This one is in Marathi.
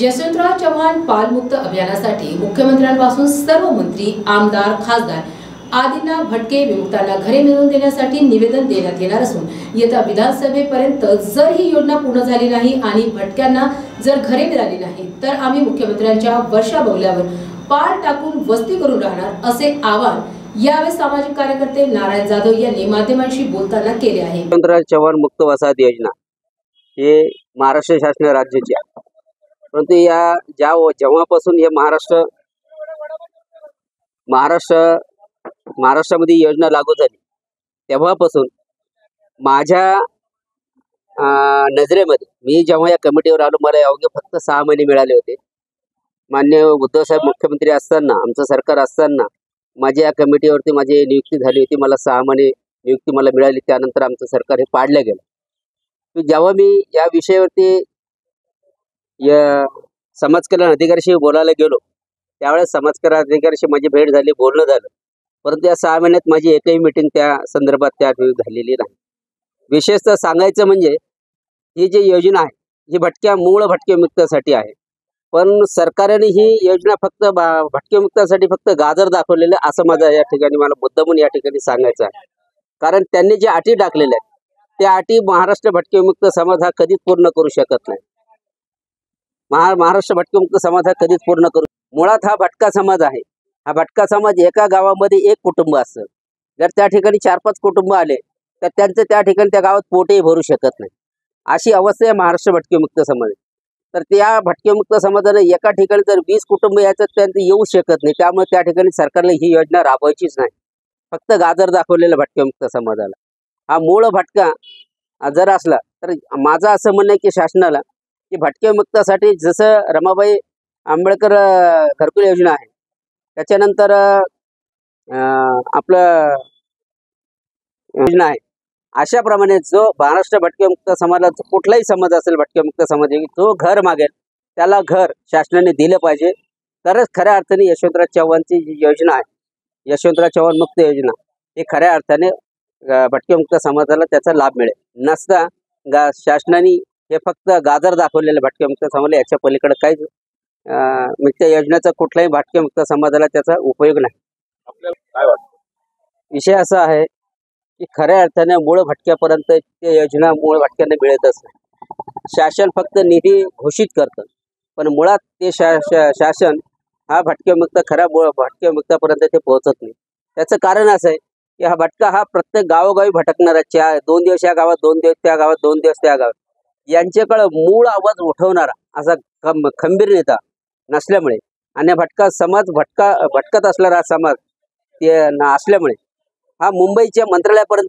यशवंतराव चव्हाण पालमुक्त अभियानासाठी मुख्यमंत्र्यांपासून सर्व मंत्री आमदार खासदार आदींना भटके विमुक्तांना घरे मिळवून देण्यासाठी निवेदन देण्यात येणार असून येत्या विधानसभेपर्यंत जर ही योजना पूर्ण झाली नाही आणि भटक्यांना जर घरे मिळाली नाही तर आम्ही मुख्यमंत्र्यांच्या वर्षा बंगल्यावर पाल टाकून वस्ती करून राहणार असे आवाहन यावेळी सामाजिक कार्यकर्ते नारायण जाधव यांनी माध्यमांशी बोलताना केले आहे. चव्हाण मुक्त वसाहत योजना हे महाराष्ट्र शासन राज्याची परंतु या ज्या जेव्हापासून हे महाराष्ट्र महाराष्ट्र महाराष्ट्रामध्ये योजना लागू झाली तेव्हापासून माझ्या नजरेमध्ये मी जेव्हा या कमिटीवर आलो मला अवघे फक्त सहा महिने मिळाले होते. मान्य उद्धवसाहेब मुख्यमंत्री असताना आमचं सरकार असताना माझ्या या कमिटीवरती माझी नियुक्ती झाली होती मला सहा महिने नियुक्ती मला मिळाली त्यानंतर आमचं सरकार हे पाडलं गेलं. जेव्हा मी या विषयावरती या समाज कल्याण अधिकाऱ्याशी बोलायला गेलो. त्यावेळेस समाज कल्याण अधिकाऱ्याशी माझी भेट झाली बोलणं झालं. परंतु या सहा महिन्यात माझी एकही मिटिंग त्या संदर्भात त्या झालेली नाही. विशेषतः सांगायचं म्हणजे ही जी योजना आहे ही भटक्या मूळ भटक्यामुक्तासाठी आहे. पण सरकारने ही योजना फक्त बा- भटक्यामुक्तासाठी फक्त गाजर दाखवलेलं आहे, असं माझं या ठिकाणी मला मुद्दामून या ठिकाणी सांगायचं आहे. कारण त्यांनी जे अटी टाकलेल्या आहेत त्या अटी महाराष्ट्र भटकेमुक्त समाज हा कधीच पूर्ण करू शकत नाही. महा महाराष्ट्र भटकेमुक्त समाज हा कधीच पूर्ण करू मुळात हा भटका समाज आहे. हा भटका समाज एका गावामध्ये एक कुटुंब असतं. जर त्या ठिकाणी चार पाच कुटुंब आले तर त्यांचं त्या ठिकाणी त्या गावात पोटही भरू शकत नाही. अशी अवस्था आहे महाराष्ट्र भटकेमुक्त समाज. तर त्या भटकेमुक्त समाजाने एका ठिकाणी जर वीस कुटुंब याच्यात त्यांचं येऊ शकत नाही. त्यामुळे त्या ठिकाणी सरकारला ही योजना राबवायचीच नाही. फक्त गाजर दाखवलेलं भटकेमुक्त समाजाला. हा मूळ भटका जर असला तर माझं असं म्हणणं आहे की शासनाला की भटकेमुक्तासाठी जसं रमाबाई आंबेडकर घरकुल योजना आहे त्याच्यानंतर आपलं योजना आहे. अशाप्रमाणे जो महाराष्ट्र भटके मुक्त समाजाला कुठलाही समाज असेल भटके मुक्त समाज जो घर मागेल त्याला घर शासनाने दिलं पाहिजे. तरच खऱ्या अर्थाने यशवंतराव चव्हाणची जी योजना आहे यशवंतराव चव्हाण मुक्त योजना हे खऱ्या अर्थाने भटके मुक्त समाजाला त्याचा लाभ मिळेल. नसता गा शासनाने हे फक्त गाजर दाखवलेलं भटकेमुक्त समाजाला याच्या पलीकडे काहीच म्हणजे त्या योजनेचा कुठल्याही भटकेमुक्त समाजाला त्याचा उपयोग नाही. काय वाटतं? विषय असा आहे की खऱ्या अर्थाने मूळ भटक्यापर्यंत ते योजना मूळ भटक्यांना मिळतच नाही शासन फक्त निधी घोषित करतं. पण मुळात ते शा शासन हा भटक्यामुक्त खऱ्या मूळ भटक्यामुक्तापर्यंत ते पोहोचत नाही. त्याचं कारण असं आहे की हा भटका हा प्रत्येक गावोगावी भटकणारा च्या दोन दिवस या गावात दोन दिवस त्या गावात दोन दिवस त्या गावात. यांच्याकडं मूळ आवाज उठवणारा असा खंब खंबीर नेता नसल्यामुळे आणि भटका समाज भटका भटकत असणारा समाज ते असल्यामुळे हा मुंबईच्या मंत्रालयापर्यंत